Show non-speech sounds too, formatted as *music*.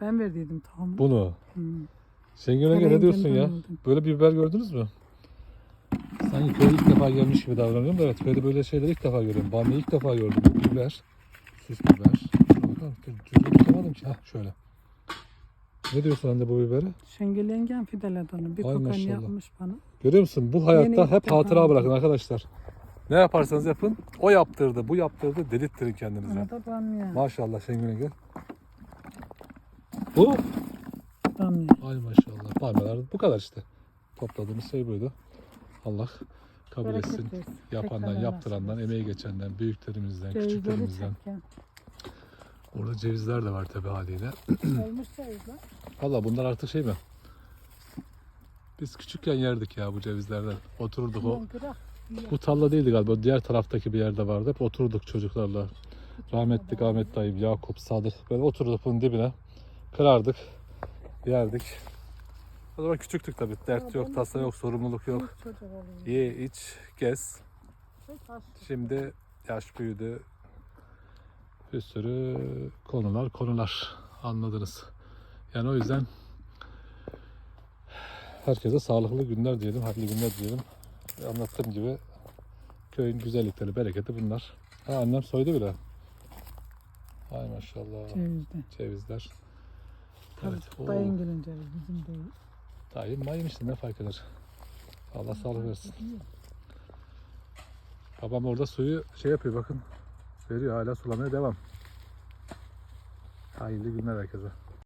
Ben verdiydim tohumu. Bunu. Hı. Şengül Ege ne diyorsun ya? aldım. Böyle bir biber gördünüz mü? Sanki köye ilk defa gelmiş gibi davranıyorum da evet köyde böyle şeyleri ilk defa görüyorum. Bamya ilk defa gördüm. Biber. Süs biber. Düzgün tutamadım ki. Hah şöyle. Ne diyorsun anne bu biberi? Şengül yengem fideledi onu. Bir Ay kokan maşallah. yapmış bana. Görüyor musun? Bu hayatta Yeni hep hatıra aldım. bırakın arkadaşlar. Ne yaparsanız yapın. O yaptırdı, bu yaptırdı. Dedirttirin kendinize. Ona da bamya. Maşallah Şengül Ege. Bu? Bamya. Ay maşallah. Palmeler bu kadar işte. Topladığımız şey buydu. Allah kabul Bereket etsin. versin. Yapandan, Tekrar yaptırandan, nasip emeği geçenden, büyüklerimizden, Cevizleri küçüklerimizden. çekken. Orada cevizler de var tabi haliyle. *clears throat* Olmuş cevizler. Valla bunlar artık şey mi? Biz küçükken yerdik ya bu cevizlerden. Otururduk o. Bu tarla değildi galiba. Diğer taraftaki bir yerde vardı. Hep oturduk çocuklarla. Rahmetli Ahmet dayım, Yakup, Sadık. Böyle oturduk bunun dibine. Kırardık. Yerdik. O zaman küçüktük tabii. Dert yok, tasa yok, sorumluluk yok. Ye, iç, gez. Şimdi yaş büyüdü. Bir sürü konular konular anladınız. Yani o yüzden herkese sağlıklı günler diyelim, hayırlı günler diyelim. Anlattığım gibi köyün güzellikleri, bereketi bunlar. Ha, annem soydu bile. Ay maşallah. Cevizden. Cevizler. Evet. dayın gelin ceviz bizim değil. Dayım mayım işte ne fark eder. Allah sağlık versin. Babam orada suyu şey yapıyor bakın. Veriyor hala sulamaya devam. Hayırlı günler herkese.